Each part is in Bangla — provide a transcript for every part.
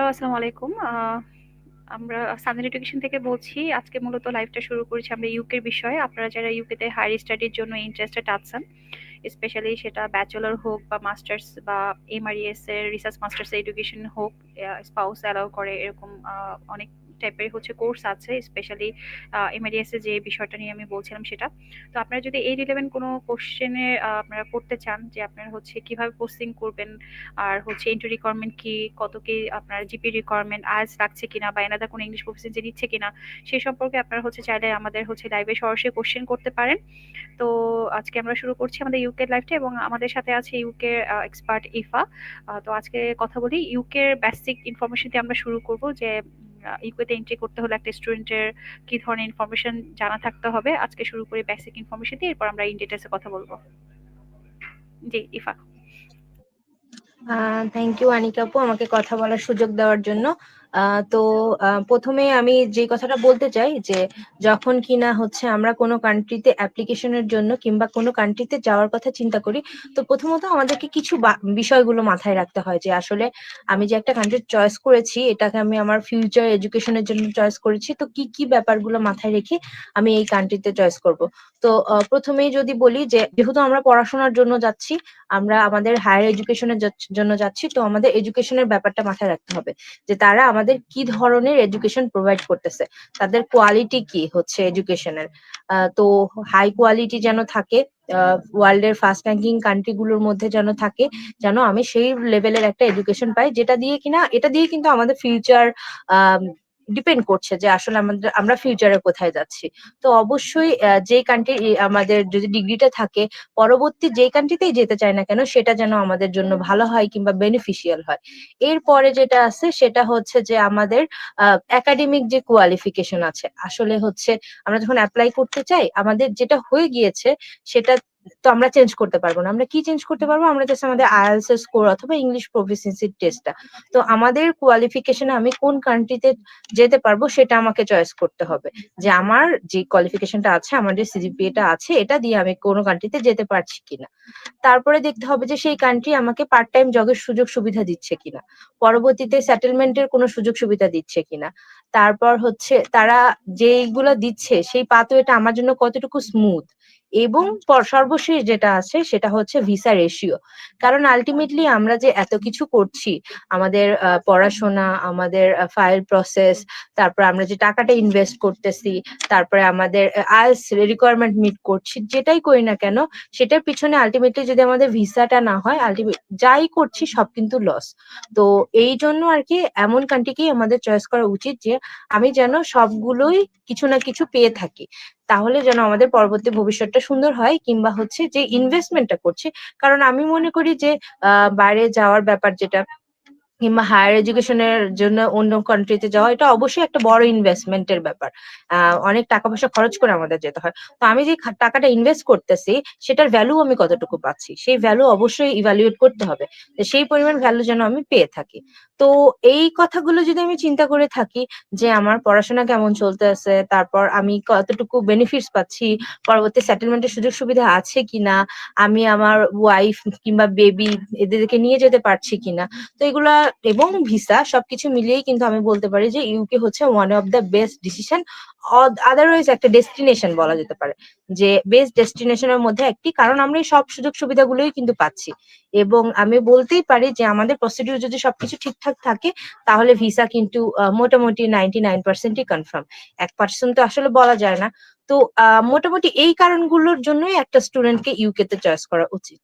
হ্যালো, আসসালামু আলাইকুম। আমরা সানজান এডুকেশন থেকে বলছি। আজকে মূলত লাইভটা শুরু করেছি আমরা ইউকের বিষয়ে। আপনারা যারা ইউকেতে হায়ার স্টাডির জন্য ইন্টারেস্টেড আছেন, স্পেশালি সেটা ব্যাচেলর হোক বা মাস্টার্স বা এমআরএস এর রিসার্চ মাস্টার্স এডুকেশন হোক, স্পাউস অ্যালাউ করে এরকম অনেক টাইপের হচ্ছে কোর্স আছে। স্পেশালি এর যে বিষয়টা নিয়ে আমি বলছিলাম সেটা। তো আপনারা যদি এই রিলেভেন্ট কোনো আ আপনারা করতে চান যে আপনারা হচ্ছে কীভাবে পোস্টিং করবেন, আর হচ্ছে এন্ট্রি রিকোয়ারমেন্ট কি, কত কি আপনার জিপি রিকোয়ারমেন্ট, আইএলটিএস লাগছে কিনা বা এনাদার কোনো ইংলিশ প্রফিসিয়েন্সি নিচ্ছে কিনা, সে সম্পর্কে আপনারা হচ্ছে চাইলে আমাদের হচ্ছে লাইভে সরাসরি কোশ্চেন করতে পারেন। তো আজকে আমরা শুরু করছি আমাদের ইউকে লাইভটা এবং আমাদের সাথে আছে ইউকে এক্সপার্ট ইফা। তো আজকে কথা বলি ইউকের বেসিক ইনফরমেশন দিয়ে আমরা শুরু করব যে ইউকেতে এন্ট্রি করতে হলে একটা স্টুডেন্টের কি ধরনের ইনফরমেশন জানা থাকতে হবে। আজকে শুরু করি বেসিক ইনফরমেশন দিয়ে এরপর আমরা ইন কথা বলব জি, ইফা। থ্যাংক ইউ আনিকা আপু আমাকে কথা বলার সুযোগ দেওয়ার জন্য। তো ১ম আমি যে কথাটা বলতে চাই যে যখন কিনা হচ্ছে আমরা কোনো কান্ট্রিতে অ্যাপ্লিকেশন এর জন্য কিংবা কোনো কান্ট্রিতে যাওয়ার কথা চিন্তা করি, তো প্রথমত আমাদেরকে কিছু বিষয়গুলো মাথায় রাখতে হয় যে আসলে আমি যে একটা কান্ট্রি চয়েস করেছি এটাকে আমি আমার ফিউচার এডুকেশন এর জন্য চয়েস করেছি। তো কি, কি ব্যাপারগুলো মাথায় রেখে আমি এই কান্ট্রিতে চয়েস করব। তো ১ম যদি বলি যে যেহেতু আমরা পড়াশোনার জন্য যাচ্ছি, আমরা আমাদের হায়ার এডুকেশন এর জন্য যাচ্ছি। তো আমাদের এডুকেশনের ব্যাপারটা মাথায় রাখতে হবে। যে তারা আমাদের কি ধরনের এডুকেশন প্রোভাইড করতেছে। তাদের কোয়ালিটি কি হচ্ছে এডুকেশনের তো হাই কোয়ালিটি যেন থাকে। ওয়ার্ল্ডের ফার্স্ট র্যাঙ্কিং কান্ট্রি গুলোর মধ্যে যেন থাকে। যেন আমি সেই লেভেলের একটা এডুকেশন পাই, যেটা দিয়ে কিনা, এটা দিয়ে কিন্তু আমাদের ফিউচার ডিপেন্ড করছে যে আসলে আমাদের আমরা ফিউচারে কোথায় যাচ্ছি। তো অবশ্যই যেই কান্ট্রি আমাদের যদি ডিগ্রিটা থাকে, পরবর্তী যেই কান্ট্রিতেই যেতে চাই না কেন সেটা যেন আমাদের জন্য ভালো হয় কিংবা বেনিফিশিয়াল হয়। এরপরে যেটা আছে সেটা হচ্ছে যে আমাদের একাডেমিক যে কোয়ালিফিকেশন আছে। আসলে হচ্ছে আমরা যখন অ্যাপ্লাই করতে চাই, আমাদের যেটা হয়ে গিয়েছে সেটা তো আমরা চেঞ্জ করতে পারব না। আমরা কি চেঞ্জ করতে পারব? আমরা জাস্ট আমাদের আইএলটিএস এর স্কোর অথবা ইংলিশ প্রফিসিয়েন্সি টেস্টটা। তো আমাদের কোয়ালিফিকেশন আমি কোন কান্ট্রিতে যেতে পারব সেটা আমাকে চয়েস করতে হবে। যে আমার যে কোয়ালিফিকেশনটা আছে, আমার যে সিজিপিএ টা আছে এটা দিয়ে আমি কোন কান্ট্রিতে যেতে পারছি কিনা। তারপরে দেখতে হবে যে সেই কান্ট্রি আমাকে পার্ট টাইম জবের সুযোগ সুবিধা দিচ্ছে কিনা। পরবর্তীতে সেটেলমেন্ট এর কোনো সুযোগ সুবিধা দিচ্ছে কিনা। তারপর হচ্ছে তারা যেইগুলা দিচ্ছে সেই পাথওয়েটা আমার জন্য কতটুকু স্মুথ এবং সর্বশেষ যেটা আছে সেটা হচ্ছে ভিসা রেশিও। কারণ আল্টিমেটলি আমরা যে এত কিছু করছি, আমাদের পড়াশোনা, আমাদের ফাইল প্রসেস, তারপরে আমরা যে টাকাটা ইনভেস্ট করতেছি, তারপরে আমাদের আ আইএলটিএস রিকোয়ারমেন্ট মিট করছি, যেটাই করি না কেন সেটার পিছনে আল্টিমেটলি যদি আমাদের ভিসাটা না হয় আল্টিমেট যাই করছি সব কিন্তু লস। তো এই জন্য আর কি এমন কান্ট্রিকেই আমাদের চয়েস করা উচিত যে আমি যেন সবগুলোই কিছু না কিছু পেয়ে থাকি। তাহলে যেন আমাদের পরবর্তী ভবিষ্যৎটা সুন্দর হয় কিংবা হচ্ছে যে ইনভেস্টমেন্ট টা করছি। কারণ আমি মনে করি যে বাইরে যাওয়ার ব্যাপার যেটা কিংবা হায়ার এডুকেশন এর জন্য অন্য কান্ট্রিতে যাওয়া, এটা অবশ্যই একটা বড় ইনভেস্টমেন্ট এর ব্যাপার। অনেক টাকা-পয়সা খরচ করে আমাদের যেতে হয়। তো আমি যে টাকাটা ইনভেস্ট করতেছি, সেটার ভ্যালু আমি কতটুকু পাচ্ছি। সেই ভ্যালু অবশ্যই ইভ্যালুয়েট করতে হবে। সেই পরিমাণ ভ্যালু যেন আমি পেয়ে থাকি। তো এই কথাগুলো যদি আমি চিন্তা করে থাকি যে আমার পড়াশোনা কেমন চলতে আছে তারপর আমি কতটুকু বেনিফিটস পাচ্ছি, পরবর্তী সেটেলমেন্টের সুযোগ সুবিধা আছে কিনা, আমি আমার ওয়াইফ কিংবা বেবি এদেরকে নিয়ে যেতে পারছি কিনা। তো এগুলা এবং ভিসা সবকিছু মিলিয়েই কিন্তু আমি বলতে পারি যে ইউকে হচ্ছে one of the best decision. Otherwise একটা ডেস্টিনেশন বলা যেতে পারে। যে বেস্ট ডেস্টিনেশন এর মধ্যে একটি। কারণ আমরা সব সুযোগ সুবিধাগুলোই কিন্তু পাচ্ছি। এবং আমি বলতেই পারি যে আমাদের প্রসিডিউর যদি সবকিছু ঠিকঠাক থাকে, তাহলে ভিসা কিন্তু মোটামুটি 99% ই কনফার্ম। এক পার্সেন্ট তো আসলে বলা যায় না। তো মোটামুটি এই কারণগুলোর জন্যই একটা স্টুডেন্টকে ইউকে তে চয়েস করা উচিত।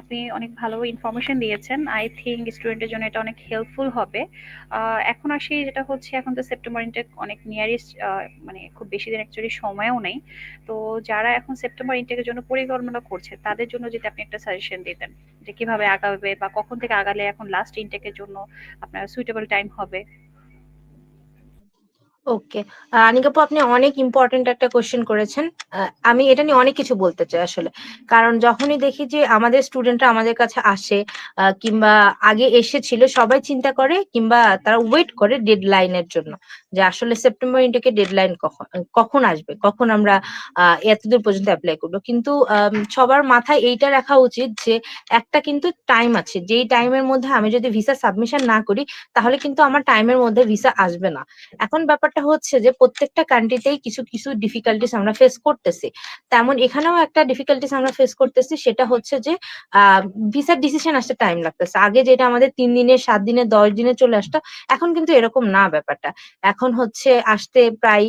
আপনি অনেক ভালো ইনফরমেশন দিয়েছেন। আই থিঙ্ক স্টুডেন্টের জন্য এটা অনেক হেল্পফুল হবে। এখন আসি যেটা হচ্ছে, এখন তো সেপ্টেম্বর ইনটেক অনেক নিয়ারেস্ট মানে খুব বেশি দিন অ্যাকচুয়ালি সময়ও নেই। তো যারা এখন সেপ্টেম্বর ইনটেক এর জন্য পরিকল্পনা করছে, তাদের জন্য যদি আপনি একটা সাজেশন দিতেন যে কীভাবে আগাবে বা কখন থেকে আগালে এখন লাস্ট ইনটেক এর জন্য আপনার সুইটেবল টাইম হবে? ওকে। আ আনিকা আপনি অনেক ইম্পোর্টেন্ট একটা কোয়েশ্চেন করেছেন। আমি এটা নিয়ে অনেক কিছু বলতে চাই আসলে। কারণ যখনই দেখি যে আমাদের স্টুডেন্টরা আমাদের কাছে আসে কিংবা আগে এসেছিল, সবাই চিন্তা করে, কিংবা তারা ওয়েট করে ডেডলাইন এর জন্য। যে আসলে সেপ্টেম্বর ইন্টেকে ডেডলাইন কখন কখন আসবে? কখন আমরা এতদূর পর্যন্ত অ্যাপ্লাই করব। কিন্তু সবার মাথায় এইটা রাখা উচিত যে একটা কিন্তু টাইম আছে। যেই টাইমের মধ্যে আমি যদি ভিসা সাবমিশন না করি, তাহলে কিন্তু আমার টাইমের মধ্যে ভিসা আসবে না। এখন ব্যাপারটা হচ্ছে যে প্রত্যেকটা কান্ট্রিতেই কিছু, কিছু ডিফিকাল্টিজ আমরা ফেস করতেছি। তেমন এখানেও একটা ডিফিকাল্টিজ আমরা ফেস করতেছি সেটা হচ্ছে যে ভিসার ডিসিশন আসতে টাইম লাগতেছে। আগে যেটা আমাদের তিন দিনে, সাত দিনে, ১০ দিনে চলে আসতো, এখন কিন্তু এরকম না ব্যাপারটা। এখন হচ্ছে আসতে প্রায়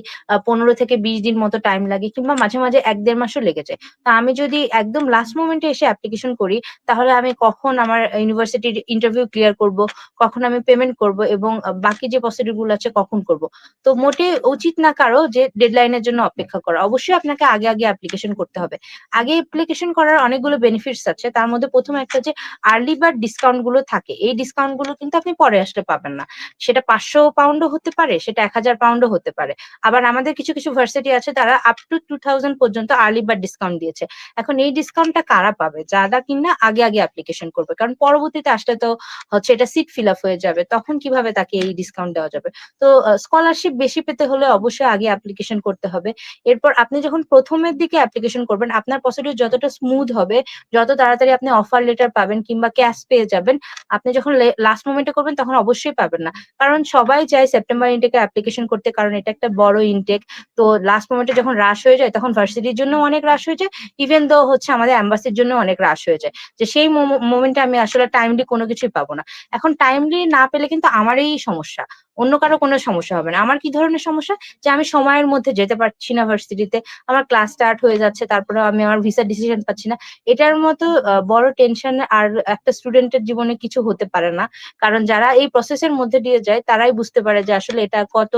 পনেরো থেকে ২০ দিন মতো টাইম লাগে কিংবা মাঝে, মাঝে এক দেড় মাসও লেগে যায়। তো আমি যদি একদম লাস্ট মোমেন্টে এসে অ্যাপ্লিকেশন করি, তাহলে আমি কখন আমার ইউনিভার্সিটির ইন্টারভিউ ক্লিয়ার করব, কখন আমি পেমেন্ট করব এবং বাকি যে প্রসিডিউরগুলো আছে কখন করব। তো মোটেই উচিত না কারও যে ডেডলাইন এর জন্য অপেক্ষা করা। অবশ্যই আপনাকে আগে, আগে অ্যাপ্লিকেশন করতে হবে। আগে অ্যাপ্লিকেশন করার অনেকগুলো বেনিফিটস আছে। তার মধ্যে প্রথম একটা যে আর্লি বার্ড ডিসকাউন্টগুলো থাকে। এই ডিসকাউন্টগুলো কিন্তু আপনি পরে আসলে পাবেন না। সেটা ৫০০ পাউন্ড ও হতে পারে, সেটা ১০০০ পাউন্ড ও হতে পারে। আবার আমাদের কিছু, কিছু ভার্সিটি আছে তারা আপ টু 2000 পর্যন্ত আর্লি বার্ড ডিসকাউন্ট দিয়েছে। এখন এই ডিসকাউন্টটা কারা পাবে? যারা কিনা আগে, আগে অ্যাপ্লিকেশন করবে। কারণ পরবর্তীতে আসলে তো হচ্ছে এটা সিট ফিল আপ হয়ে যাবে। তখন কীভাবে তাকে এই ডিসকাউন্ট দেওয়া যাবে? তো স্কলারশিপ বেশি পেতে হলে অবশ্যই আগে অ্যাপ্লিকেশন করতে হবে। এরপর আপনি যখন প্রথমের দিকে অ্যাপ্লিকেশন করবেন, আপনার প্রসিডিউর যতটা স্মুথ হবে, যত তাড়াতাড়ি আপনি অফার লেটার পাবেন কিংবা ক্যাশ পেয়ে যাবেন, আপনি যখন লাস্ট মোমেন্টে করবেন তখন অবশ্যই পাবেন না। কারণ সবাই চায় সেপ্টেম্বর ইনটেক অ্যাপ্লিকেশন করতে কারণ এটা একটা বড় ইনটেক। তো লাস্ট মোমেন্টে যখন রাশ হয়ে যায় তখন ভার্সিটির জন্য অনেক রাশ হয়ে যায়। ইভেন দো হচ্ছে আমাদের অ্যাম্বাসির জন্য অনেক রাশ হয়ে যায়। যে সেই মোমো মোমেন্টে আমি আসলে টাইমলি কোনো কিছুই পাবো না। এখন টাইমলি না পেলে কিন্তু আমারই সমস্যা। অন্য কারও কোনো সমস্যা হবে না। আমার কি ধরনের সমস্যা? যে আমি সময়ের মধ্যে যেতে পারছি না ভার্সিটিতে। আমার ক্লাস স্টার্ট হয়ে যাচ্ছে। তারপরে আমি আমার ভিসার ডিসিশন পাচ্ছি না। এটার মতো বড় টেনশন আর একটা স্টুডেন্টের জীবনে কিছু হতে পারে না। কারণ যারা এই প্রসেস এর মধ্যে দিয়ে যায়, তারাই বুঝতে পারে যে আসলে এটা কত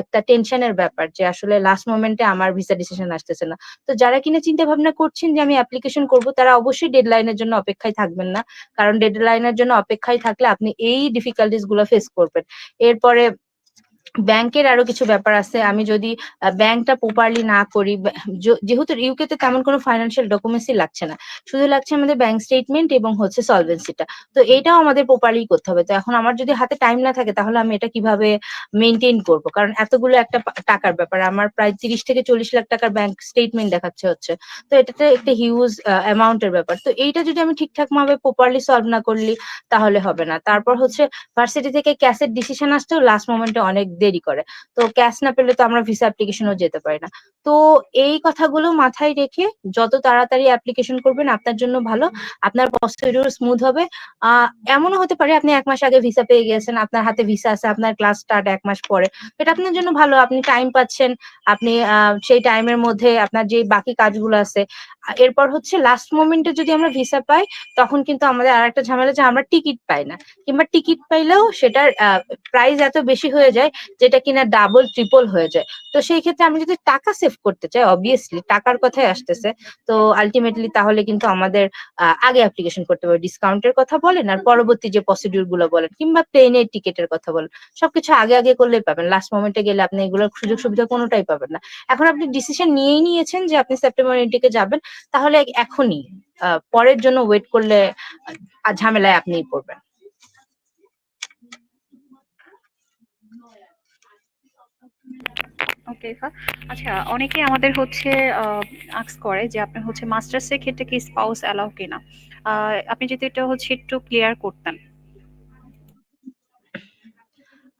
একটা টেনশনের ব্যাপার যে আসলে লাস্ট মোমেন্টে আমার ভিসা ডিসিশন আসতেছে না। তো যারা কিনা চিন্তা ভাবনা করছেন যে আমি অ্যাপ্লিকেশন করব, তারা অবশ্যই ডেডলাইন এর জন্য অপেক্ষায় থাকবেন না। কারণ ডেডলাইন এর জন্য অপেক্ষায় থাকলে আপনি এই ডিফিকাল্টিসগুলো ফেস করবেন। এরপরে ব্যাংকের আরও কিছু ব্যাপার আছে। আমি যদি ব্যাংকটা প্রপারলি না করি, যেহেতু ইউকে তে তেমন কোনো ফাইন্যান্সিয়াল ডকুমেন্টসই লাগছে না। শুধু লাগছে আমাদের ব্যাংক স্টেটমেন্ট এবং হচ্ছে সলভেন্সি টা। তো এইটাও আমাদের প্রপারলি করতে হবে। তো এখন আমার যদি হাতে টাইম না থাকে তাহলে আমি এটা কীভাবে মেনটেন করব? কারণ এতগুলো একটা টাকার ব্যাপার। আমার প্রায় ৩০ থেকে ৪০ লাখ টাকার ব্যাংক স্টেটমেন্ট দেখাচ্ছে হচ্ছে। তো এটাতে একটা হিউজ আ অ্যামাউন্ট এর ব্যাপার। তো এইটা যদি আমি ঠিকঠাক ভাবে প্রপারলি সলভ না করলি তাহলে হবে না। তারপর হচ্ছে ভার্সিটি থেকে ক্যাশের ডিসিশন আসতেও লাস্ট মোমেন্টে অনেক দেরি করে। তো ক্যাশ না পেলে তো আমরা ভিসা অ্যাপ্লিকেশন ও যেতে পারি না। তো এই কথাগুলো মাথায় রেখে যত তাড়াতাড়ি অ্যাপ্লিকেশন করবেন আপনার জন্য ভালো। আপনার প্রসিডিউর স্মুথ হবে। এমনও হতে পারে আপনি এক মাস আগে ভিসা পেয়ে গিয়েছেন। আপনার হাতে ভিসা আছে, আপনার ক্লাস স্টার্ট এক মাস পরে। এটা আপনার জন্য ভালো। আপনি টাইম পাচ্ছেন। আপনি সেই টাইমের মধ্যে আপনার যে বাকি কাজগুলো আছে। এরপর হচ্ছে লাস্ট মোমেন্টে যদি আমরা ভিসা পাই তখন কিন্তু আমাদের আর একটা ঝামেলা যে আমরা টিকিট পাই না। কিংবা টিকিট পাইলেও সেটার প্রাইস এত বেশি হয়ে যায় যেটা কিনা ডাবল ট্রিপল হয়ে যায়। তো সেই ক্ষেত্রে আমি যদি টাকা সেভ করতে চাই অবভিয়াসলি টাকার কথাই আসতেছে। তো আলটিমেটলি তাহলে কিন্তু আমাদের আগে অ্যাপ্লিকেশন করতে হবে। ডিসকাউন্টের কথা বলেন আর পরবর্তী যে প্রসিডিউরগুলো বলেন কিংবা প্লেনের টিকেটের কথা বলেন। সবকিছু আগে, আগে করলেই পাবেন। লাস্ট মোমেন্টে গেলে আপনি এগুলোর সুযোগ সুবিধা কোনোটাই পাবেন না। এখন আপনি ডিসিশন নিয়েই নিয়েছেন যে আপনি সেপ্টেম্বর ইনটেক যাবেন। তাহলে এখনই পরের জন্য ওয়েট করলে ঝামেলায় আপনিই পড়বেন। ওকে আচ্ছা অনেকে আমাদের হচ্ছে আক্স করে যে আপনার হচ্ছে মাস্টার্স এর ক্ষেত্রে কি স্পাউস অ্যালাও কিনা? আপনি যদি এটা হচ্ছে একটু ক্লিয়ার করতেন।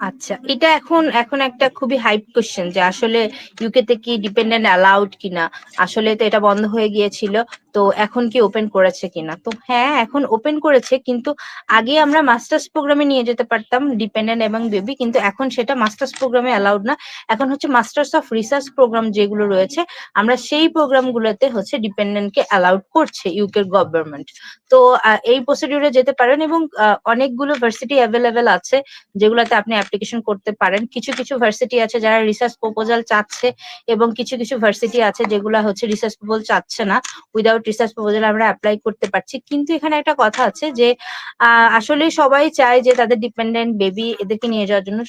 আচ্ছা, এটা এখন এখন একটা খুবই হাইপ কোয়েশ্চেন যে আসলে ইউকে তে কি ডিপেন্ডেন্ট অ্যালাউড কিনা? আসলে তো এটা বন্ধ হয়ে গিয়েছিল। তো এখন কি ওপেন করেছে কিনা? তো হ্যাঁ, এখন ওপেন করেছে কিন্তু আগে আমরা মাস্টার্স প্রোগ্রামে নিয়ে যেতে পারতাম ডিপেন্ডেন্ট এবং বেবি কিন্তু এখন সেটা মাস্টার্স প্রোগ্রামে অ্যালাউড না। এখন হচ্ছে মাস্টার্স অফ রিসার্চ প্রোগ্রাম যেগুলো রয়েছে আমরা সেই প্রোগ্রামগুলোতে হচ্ছে ডিপেন্ডেন্ট কে অ্যালাউড করছে ইউকের গভর্নমেন্ট। তো এই প্রসিডিউর যেতে পারেন এবং অনেকগুলো ভার্সিটি অ্যাভেলেবেল আছে যেগুলোতে আপনি অ্যাপ্লিকেশন করতে পারেন। কিছু, কিছু ভার্সিটি আছে যারা রিসার্চ প্রপোজাল চাচ্ছে এবং কিছু, কিছু ভার্সিটি আছে যেগুলা হচ্ছে রিসার্চ প্রপোজাল চাচ্ছে না। উইথআউট উইদাউট রিসার্চ প্রপোজাল আমরা অ্যাপ্লাই করতে পারছি। কিন্তু এখানে একটা কথা আছে যে আসলে সবাই চায় যে তাদের ডিপেন্ডেন্ট বেবি এদেরকে নিয়ে যাওয়ার জন্য।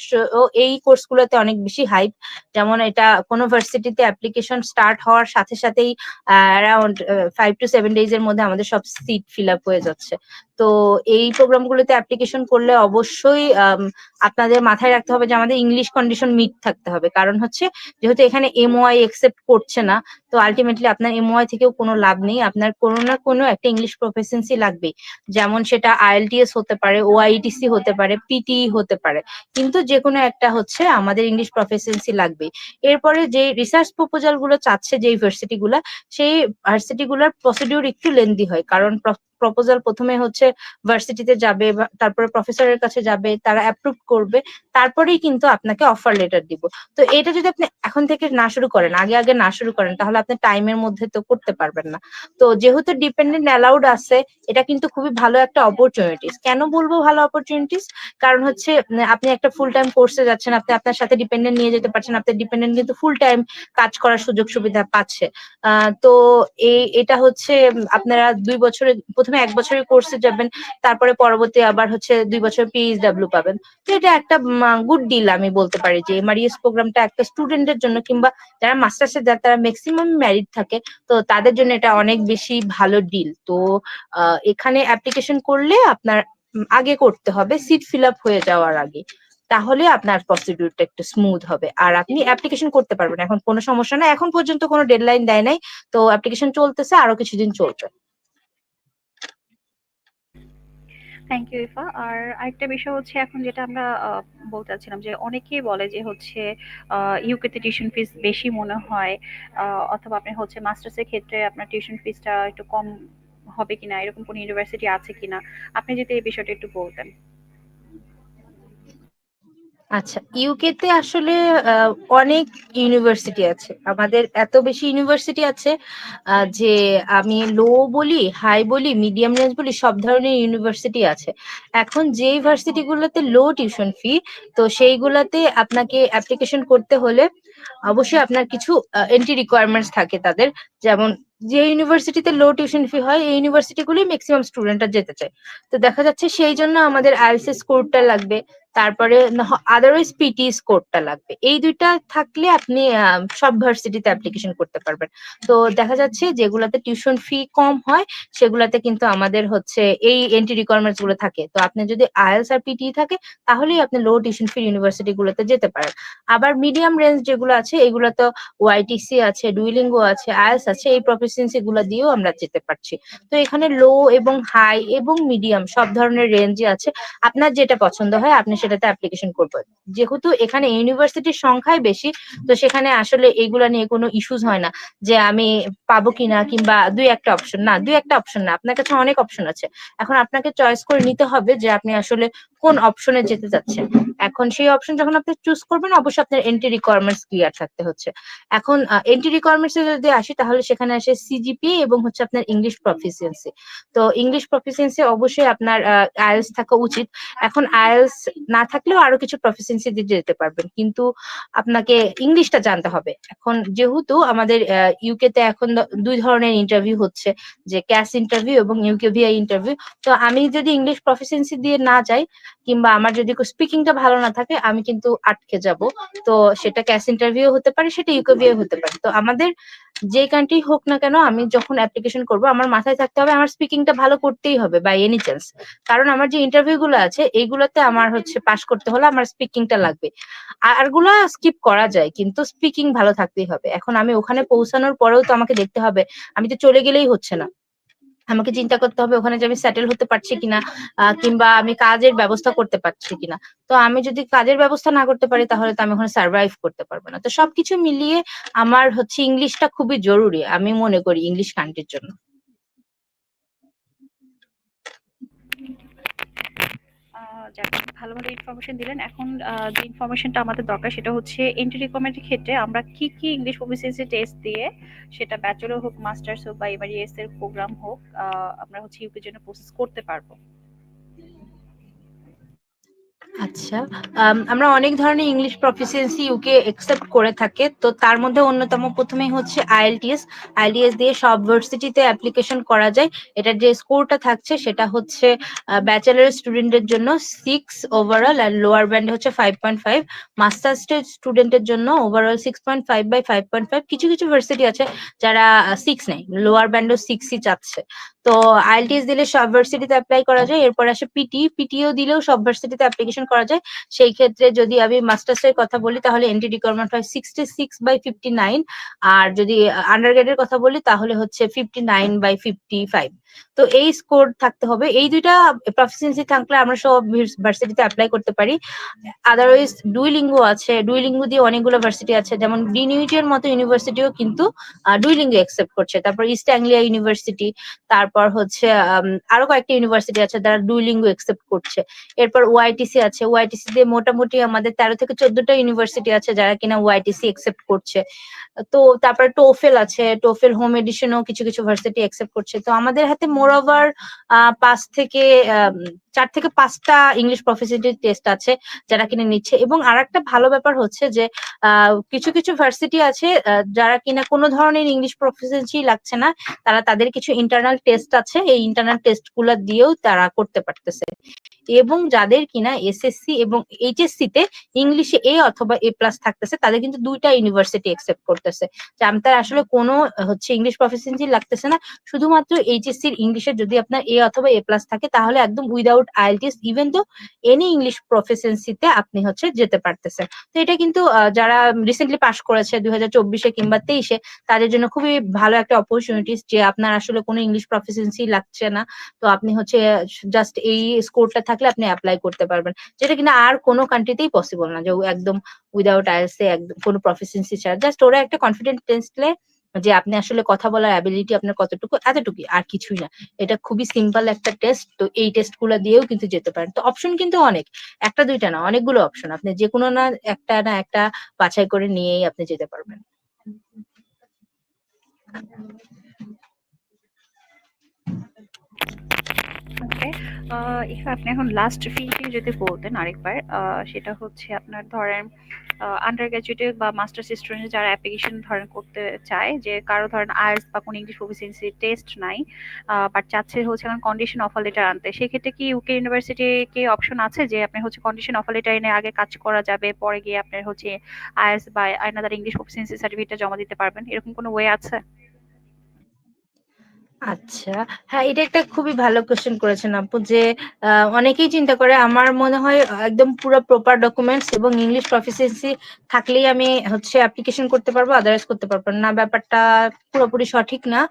এই কোর্সগুলোতে অনেক বেশি হাইপ যেমন এটা কোনো ভার্সিটিতে অ্যাপ্লিকেশন স্টার্ট হওয়ার সাথে সাথেই around five to seven days এর মধ্যে আমাদের সব সিট ফিল আপ হয়ে যাচ্ছে। তো এই প্রোগ্রামগুলোতে অ্যাপ্লিকেশন করলে অবশ্যই আপনাদের মাথায় রাখতে হবে যে আমাদের ইংলিশ কন্ডিশন মিট থাকতে হবে। কারণ হচ্ছে, যেহেতু এখানে এমওআই একসেপ্ট করছে না, তো আলটিমেটলি আপনার এমওআই থেকেও কোনো লাভ নেই। আপনার কোনো না কোনো একটা ইংলিশ প্রফেসেন্সি লাগবে যেমন সেটা আইএলটিএস হতে পারে ওআইটিসি হতে পারে পিটি হতে পারে। কিন্তু যে কোনো একটা হচ্ছে আমাদের ইংলিশ প্রফেসেন্সি লাগবে এরপরে যে রিসার্চ প্রপোজালগুলো চাচ্ছে, যে ইউনিভার্সিটি সেই ভার্সিটি গুলার প্রসিডিউর একটু লেন্দি হয়। কারণ প্রপোজাল প্রথমে হচ্ছে ভার্সিটিতে যাবে তারপরে প্রফেসরের কাছে যাবে, তারা অ্যাপ্রুভ করবে, তারপরেই কিন্তু আপনাকে অফার লেটার দিব। তো এটা যদি আপনি এখন থেকে না শুরু করেন, আগে আগে না শুরু করেন, তাহলে আপনি টাইমের মধ্যে তো করতে পারবেন না। তো যেহেতু ডিপেন্ডেন্ট অ্যালাউড আছে, এটা কিন্তু খুবই ভালো একটা অপরচুনিটিস কেন বলব ভালো অপরচুনিটিস কারণ হচ্ছে আপনি একটা ফুল টাইম কোর্সে যাচ্ছেন, আপনি আপনার সাথে ডিপেন্ডেন্ট নিয়ে যেতে পারছেন আপনার ডিপেন্ডেন্ট কিন্তু ফুল টাইম কাজ করার সুযোগ সুবিধা পাচ্ছে তো এই এটা হচ্ছে, আপনারা দুই বছরে, প্রথমে এক বছরের কোর্সে যাবেন, তারপরে পরবর্তী আবার হচ্ছে দুই বছর পিএইচডাব্লিউ পাবেন। তো এটা একটা গুড ডিল আমি বলতে পারি যে এমআরইএস প্রোগ্রামটা একটা স্টুডেন্টের জন্য কিংবা যারা মাস্টার্সে যারা তারা ম্যাক্সিমাম ম্যারিড থাকে, তো তাদের জন্য এটা অনেক বেশি ভালো ডিল তো এখানে অ্যাপ্লিকেশন করলে আপনার আগে করতে হবে সিট ফিল আপ হয়ে যাওয়ার আগে। তাহলে আপনার প্রসিডিউরটা একটু স্মুথ হবে। আর আপনি অ্যাপ্লিকেশন করতে পারবেন, এখন কোনো সমস্যা না এখন পর্যন্ত কোনো ডেডলাইন দেয় নাই, তো অ্যাপ্লিকেশন চলতেছে, আরও কিছুদিন চলবে। থ্যাংক ইউ ইফা আর আরেকটা বিষয় হচ্ছে এখন যেটা আমরা বলতে চাচ্ছিলাম যে অনেকেই বলে যে হচ্ছে ইউকেতে টিউশন ফিস বেশি মনে হয় অথবা আপনি হচ্ছে মাস্টার্সের ক্ষেত্রে আপনার টিউশন ফিসটা একটু কম হবে কিনা, এরকম কোন ইউনিভার্সিটি আছে কিনা? আপনি যদি এই বিষয়টা একটু বলতেন। আচ্ছা ইউকে তে আসলে অনেক ইউনিভার্সিটি আছে। আমাদের এত বেশি ইউনিভার্সিটি আছে যে আমি লো বলি হাই বলি মিডিয়াম রেঞ্জ বলি, সব ধরনের ইউনিভার্সিটি আছে। এখন যে ইউনিভার্সিটি গুলোতে লো টিউশন ফি তো সেইগুলাতে আপনাকে অ্যাপ্লিকেশন করতে হলে অবশ্যই আপনার কিছু এন্ট্রি রিকোয়ারমেন্টস থাকে তাদের। যেমন, যে ইউনিভার্সিটিতে লো টিউশন ফি হয়, এই ইউনিভার্সিটি গুলি ম্যাক্সিমাম স্টুডেন্টরা যেতে চায়। তো দেখা যাচ্ছে সেই জন্য আমাদের আইএলটিএস স্কোরটা লাগবে। তারপরে আদারওয়াইজ পিটি স্কোরটা লাগবে। এই দুইটা থাকলে আপনি সব ভার্সিটিতে অ্যাপ্লিকেশন করতে পারবেন। তো দেখা যাচ্ছে যেগুলাতে টিউশন ফি কম হয়, সেগুলাতে কিন্তু আমাদের হচ্ছে এই এন্ট্রি রিকোয়ারমেন্টসগুলো থাকে। তো আপনি যদি আইএলস আর পিটি থাকে, তাহলেই আপনি লো টিউশন ফি ইউনিভার্সিটি গুলোতে যেতে পারেন। আবার মিডিয়াম রেঞ্জ যেগুলো আছে, এগুলো তো ওয়াইটিসি আছে ডুইলিঙ্গো আছে আইএলস আছে, এই প্রফেসেন্সি গুলো দিয়েও আমরা যেতে পারছি। তো এখানে লো এবং হাই এবং মিডিয়াম সব ধরনের রেঞ্জই আছে। আপনার যেটা পছন্দ হয়, আপনি সেটাতে অ্যাপ্লিকেশন করবেন যেহেতু এখানে ইউনিভার্সিটির সংখ্যাই বেশি, তো সেখানে আসলে এইগুলা নিয়ে কোনো ইস্যুস হয় না যে আমি পাবো কিনা কিংবা দুই একটা অপশন না, দুই একটা অপশন না, আপনার কাছে অনেক অপশন আছে। এখন আপনাকে চয়েস করে নিতে হবে যে আপনি আসলে কোন অপশনে যেতে চাচ্ছেন। এখন সেই অপশন যখন আপনি চুজ করবেন, অবশ্যই আপনার এন্ট্রি রিকোয়ারমেন্টস ক্লিয়ার থাকতে হচ্ছে। এখন এন্ট্রি রিকোয়ারমেন্টস এ যদি আসি, তাহলে সেখানে আসে সিজিপি এবং হচ্ছে আপনার ইংলিশ প্রফিসিয়েন্সি তো ইংলিশ প্রফিসিয়েন্সি অবশ্যই আপনার আইএলস থাকা উচিত। এখন আইএলস না থাকলেও আরও কিছু প্রফিসিয়েন্সি দিয়ে যেতে পারবেন। কিন্তু আপনাকে ইংলিশটা জানতে হবে। এখন যেহেতু আমাদের ইউকে তে এখন দুই ধরনের ইন্টারভিউ হচ্ছে, যে ক্যাশ ইন্টারভিউ এবং ইউকে ভিআই ইন্টারভিউ তো আমি যদি ইংলিশ প্রফিসিয়েন্সি দিয়ে না যাই, কিংবা আমার যদি স্পিকিংটা ভালো না থাকে, আমি কিন্তু আটকে যাব। তো সেটা ক্যাশ ইন্টারভিউ হতে পারে, সেটা ইউকে ভিআই হতে পারে। তো আমাদের যে কান্ট্রি হোক না কেন, আমি যখন অ্যাপ্লিকেশন করব, আমার মাথায় থাকতে হবে আমার স্পিকিংটা ভালো করতেই হবে বাই এনি চান্স কারণ আমার যে ইন্টারভিউ গুলো আছে এইগুলোতে আমার হচ্ছে পাশ করতে হলে আমার স্পিকিংটা লাগবে। আরগুলা স্কিপ করা যায়, কিন্তু স্পিকিং ভালো থাকতেই হবে। এখন আমি ওখানে পৌঁছানোর পরেও তো আমাকে দেখতে হবে। আমি তো চলে গেলেই হচ্ছে না। আমাকে চিন্তা করতে হবে ওখানে যে আমি সেটেল হতে পারছি কিনা কিংবা আমি কাজের ব্যবস্থা করতে পারছি কিনা। তো আমি যদি কাজের ব্যবস্থা না করতে পারি তাহলে তো আমি ওখানে সার্ভাইভ করতে পারব না। তো সবকিছু মিলিয়ে আমার হচ্ছে ইংলিশটা খুবই জরুরি আমি মনে করি ইংলিশ কান্ট্রির জন্য আহ, ভালো ভালো ইনফরমেশন দিলেন। এখন যে ইনফরমেশনটা আমাদের দরকার সেটা হচ্ছে এন্ট্রি রিকোয়ারমেন্টের ক্ষেত্রে আমরা কি কি ইংলিশ প্রফিসিয়েন্সি টেস্ট দিয়ে সেটা ব্যাচেলর হোক মাস্টার্স হোক বা এমআরইএস এর প্রোগ্রাম হোক আমরা হচ্ছে ইউপির জন্য প্রসেস করতে পারব। আচ্ছা আম, আমরা অনেক ধরনের ইংলিশ প্রফিসিয়েন্সি ইউকে একসেপ্ট করে থাকে তো তার মধ্যে অন্যতম প্রথমেই হচ্ছে আইএলটিএস আইএলটিএস দিয়ে সব ভার্সিটিতে অ্যাপ্লিকেশন করা যায়। এটার যে স্কোরটা থাকছে সেটা হচ্ছে ব্যাচেলার স্টুডেন্টের জন্য সিক্স ওভারঅল আর লোয়ার ব্যান্ডে হচ্ছে ফাইভ পয়েন্ট ফাইভ মাস্টার্স স্টুডেন্টের জন্য overall six point five by five point five কিছু কিছু ভার্সিটি আছে যারা সিক্স নেই লোয়ার ব্যান্ডও সিক্সই চাচ্ছে। তো আইএলটিএস দিলে সব ভার্সিটিতে অ্যাপ্লাই করা যায়, এরপর আসে পিটি পিটিও দিলেও সব ভার্সিটিতে অ্যাপ্লিকেশন করা যায়। সেই ক্ষেত্রে যদি আমি মাস্টার্স এর কথা বলি, তাহলে এন্ট্রি রিকোয়ারমেন্ট হয় sixty six by fifty nine আর যদি আন্ডার গ্রেডের কথা বলি, তাহলে হচ্ছে fifty nine by fifty five তো এই স্কোর থাকতে হবে। এই দুইটা প্রফিসিয়েন্সি থাকলে আমরা সব ভার্সিটিতে অ্যাপ্লাই করতে পারি। আদারওয়াইজ দুই লিঙ্গ আছে। দুই লিঙ্গ দিয়ে অনেকগুলো ভার্সিটি আছে। যেমন ডিনিউটির মতো ইউনিভার্সিটিও কিন্তু দুই লিঙ্গ অ্যাকসেপ্ট করছে। তারপর ইস্ট অ্যাংলিয়া ইউনিভার্সিটি তারপর হচ্ছে আম, আরও কয়েকটা ইউনিভার্সিটি আছে যারা দুই লিঙ্গ অ্যাকসেপ্ট করছে। এরপর ওয়াইটিসি আছে। ওয়াইটিসি দিয়ে মোটামুটি আমাদের তেরো থেকে চোদ্দটা ইউনিভার্সিটি আছে যারা কিনা ওয়াইটিসি অ্যাকসেপ্ট করছে। তো তারপর টোফেল আছে। টোফেল হোম এডিশনও কিছু কিছু ভার্সিটি অ্যাকসেপ্ট করছে। তো আমাদের হাতে মোর ওভার পাঁচ থেকে চার থেকে পাঁচটা ইংলিশ প্রফেসিটি টেস্ট আছে যারা কিনা নিচ্ছে। এবং আর একটা ভালো ব্যাপার হচ্ছে যে কিছু কিছু ভার্সিটি আছে যারা কিনা কোনো ধরনের ইংলিশ প্রফেসেন্সি লাগছে না তারা তাদের কিছু ইন্টারনাল টেস্ট আছে, এই ইন্টারনাল টেস্টগুলা দিয়েও তারা করতে পারতেছে। এবং যাদের কিনা এসএসসি এবং এইচএসসি তে ইংলিশে এ অথবা এ প্লাস থাকতেছে, তাদের কিন্তু দুইটা ইউনিভার্সিটি একসেপ্ট করতেছে। যে আসলে কোনো, হচ্ছে ইংলিশ প্রফেসেন্সি লাগতেছে না, শুধুমাত্র এইচএসসি এর ইংলিশে যদি আপনার এ অথবা এ প্লাস থাকে, তাহলে একদম উইদাউট আইএলটিএস ইভেন তো এনি ইংলিশ প্রফেসেন্সিতে আপনি হচ্ছে যেতে পারতেছেন। তো এটা কিন্তু যারা রিসেন্টলি পাস করেছে দুই হাজার চব্বিশে কিংবা তেইশে, তাদের জন্য খুবই ভালো একটা অপরচুনিটিস যে আপনার আসলে কোনো ইংলিশ প্রফেসেন্সি লাগছে না। তো আপনি হচ্ছে জাস্ট এই স্কোরটা থাকলে আপনি অ্যাপ্লাই করতে পারবেন। যেটা কিনা আর কোনো কান্ট্রিতেই পসিবল না। যে একদম উইদাউট আইএলস একদম কোনো প্রফেসেন্সি ছাড়া। জাস্ট ওরা একটা কনফিডেন্ট টেস্টলে যে আপনি আসলে কথা বলার অ্যাবিলিটি আপনার কতটুকু এতটুকু আর কিছুই না। এটা খুবই সিম্পল একটা টেস্ট তো এই টেস্টগুলো দিয়েও কিন্তু যেতে পারেন। তো অপশন কিন্তু অনেক। একটা, দুইটা না, অনেকগুলো অপশন আপনি যে কোনো না, একটা না একটা বাছাই করে নিয়েই আপনি যেতে পারবেন। ওকে ইফ আপনি এখন লাস্ট ফিটি যদি বলতেন আরেকবার সেটা হচ্ছে আপনার ধরেন আন্ডার গ্রাজুয়েটে বা মাস্টার্স স্টুডেন্ট যারা অ্যাপ্লিকেশন ধরেন করতে চায়, যে কারও ধরেন আয়ার্স বা কোনো ইংলিশ প্রফিসিয়েন্সি টেস্ট নাই বাট চাচ্ছে হচ্ছে এখন কন্ডিশন অফার লেটার আনতে। সেক্ষেত্রে কি ইউকে ইউনিভার্সিটি কি অপশন আছে যে আপনি হচ্ছে কন্ডিশন অফার লেটার এনে আগে কাজ করা যাবে, পরে গিয়ে আপনার হচ্ছে আয়ার্স বা আনাদার ইংলিশ প্রফিসিয়েন্সি সার্টিফিকেটটা জমা দিতে পারবেন? এরকম কোনো ওয়ে আছে? আচ্ছা। হ্যাঁ এটা একটা খুবই ভালো কোশ্চেন করেছেন আপু যে অনেকেই চিন্তা করে আমার মনে হয় একদম পুরো প্রপার ডকুমেন্টস এবং ইংলিশ প্রফিসিয়েন্সি থাকলেই আমি হচ্ছে অ্যাপ্লিকেশন করতে পারব আদারওয়াইজ করতে পারব না। ব্যাপারটা পুরোপুরি সঠিক না।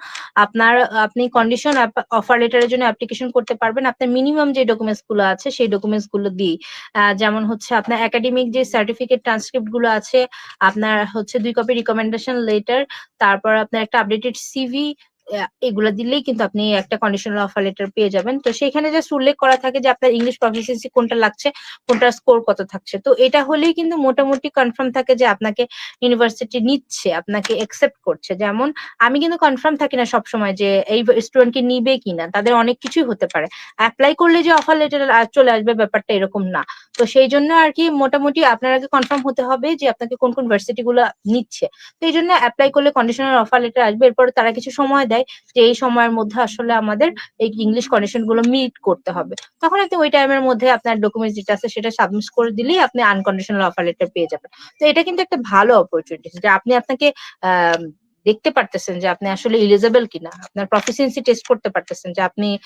আপনার, আপনি কন্ডিশন অফার লেটারের জন্য অ্যাপ্লিকেশন করতে পারবেন। আপনার মিনিমাম যে ডকুমেন্টসগুলো আছে, সেই ডকুমেন্টসগুলো দিই। যেমন হচ্ছে আপনার একাডেমিক যে সার্টিফিকেট ট্রান্সক্রিপ্টগুলো আছে, আপনার হচ্ছে দুই কপি রিকমেন্ডেশন লেটার তারপর আপনার একটা আপডেটেড সিভি এগুলা দিলেই কিন্তু আপনি একটা কন্ডিশনাল অফার লেটার পেয়ে যাবেন। তো সেখানে জাস্ট উল্লেখ করা থাকে যে আপনার ইংলিশ প্রফিসিয়েন্সি কোনটা লাগছে কোনটার স্কোর কত থাকছে। তো এটা হলেই কিন্তু মোটামুটি কনফার্ম থাকে যে আপনাকে ইউনিভার্সিটি নিচ্ছে, আপনাকে একসেপ্ট করছে। যেমন, আমি কিন্তু কনফার্ম থাকি না সবসময় যে এই স্টুডেন্টকে নিবে কিনা তাদের অনেক কিছুই হতে পারে। অ্যাপ্লাই করলে যে অফার লেটার চলে আসবে ব্যাপারটা এরকম না। তো সেই জন্য আর কি মোটামুটি আপনার আগে কনফার্ম হতে হবে যে আপনাকে কোন কোন ভার্সিটি গুলো নিচ্ছে। তো এই জন্য অ্যাপ্লাই করলে কন্ডিশনাল অফার লেটার আসবে, এরপর তারা কিছু সময় দেয়। যে এই সময়ের মধ্যে আসলে আমাদের এই ইংলিশ কন্ডিশনগুলো মিট করতে হবে। তখন আপনি ওই টাইমের মধ্যে আপনার ডকুমেন্টস যেটা আছে সেটা সাবমিট করে দিলেই আপনি আনকন্ডিশনাল অফার লেটার পেয়ে যাবেন। তো এটা কিন্তু একটা ভালো অপরচুনিটি যে আপনি আপনাকে, আহ, দেখতে পারতেছেন যে আপনি আসলে ইলিজিবল কিনা, আপনার প্রফিসিয়েন্সি টেস্ট করতে পারতেছেন যে আপনি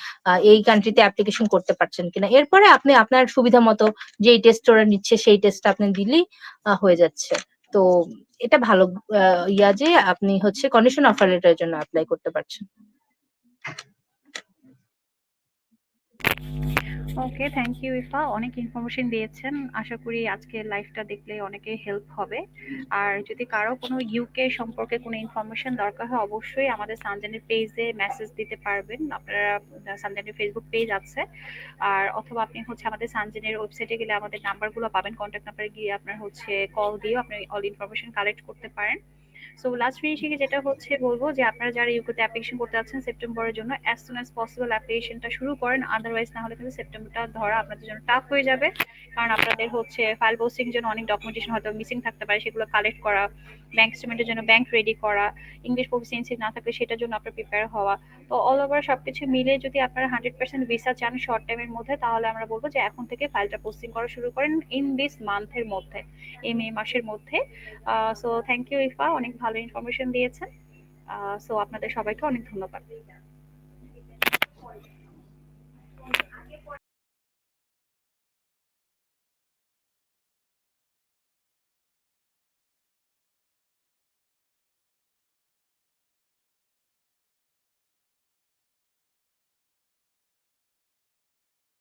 এই কান্ট্রিতে অ্যাপ্লিকেশন করতে পারছেন কিনা। এরপরে আপনি আপনার সুবিধা মতো যেই টেস্ট ওরা নিচ্ছে সেই টেস্ট আপনি দিলেই হয়ে যাচ্ছে। তো এটা ভালো ইয়া যে আপনি হচ্ছে কন্ডিশন অফার লেটারের জন্য অ্যাপ্লাই করতে পারছেন। ওকে থ্যাংক ইউ ইফা অনেক ইনফরমেশন দিয়েছেন। আশা করি আজকে লাইভটা দেখলে অনেকে হেল্প হবে। আর যদি কারও কোনো ইউকে সম্পর্কে কোনো ইনফরমেশন দরকার হয়, অবশ্যই আমাদের সানজানের পেজে মেসেজ দিতে পারবেন। আপনারা সানজানের ফেসবুক পেজ আছে। আর অথবা আপনি হচ্ছে আমাদের সানজানের ওয়েবসাইটে গেলে আমাদের নাম্বারগুলো পাবেন। কন্ট্যাক্ট নাম্বারে গিয়ে আপনার হচ্ছে কল দিয়েও আপনি অল ইনফরমেশন কালেক্ট করতে পারেন। সো লাস্ট ফিনিশিং এ যেটা হচ্ছে বলব যে আপনারা যারা ইউকেতে অ্যাপ্লিকেশন করতে যাচ্ছেন সেপ্টেম্বরের জন্য অ্যাজ সুন অ্যাজ পসিবল অ্যাপ্লিকেশনটা শুরু করেন। আদারওয়াইজ না হলে কিন্তু সেপ্টেম্বরটা ধরা আপনাদের জন্য টাফ হয়ে যাবে। কারণ আপনাদের হচ্ছে ফাইল পোস্টিং জন্য অনেক ডকুমেন্টেশন হয়তো মিসিং থাকতে পারে। সেগুলো কালেক্ট করা ব্যাংক স্টেটমেন্টের জন্য ব্যাংক রেডি করা ইংলিশ প্রফিসিয়েন্সি না থাকলে সেটার জন্য আপনার প্রিপেয়ার হওয়া। তো অল ওভার সবকিছু মিলে যদি আপনারা হান্ড্রেড পার্সেন্ট ভিসা চান শর্ট টাইমের মধ্যে, তাহলে আমরা বলব যে এখন থেকে ফাইলটা পোস্টিং করা শুরু করেন ইন দিস মান্থের মধ্যে, এই মে মাসের মধ্যে। সো থ্যাংক ইউ ইফা অনেক ভালো ইনফরমেশন দিয়েছেন। সো আপনাদের সবাইকে অনেক ধন্যবাদ।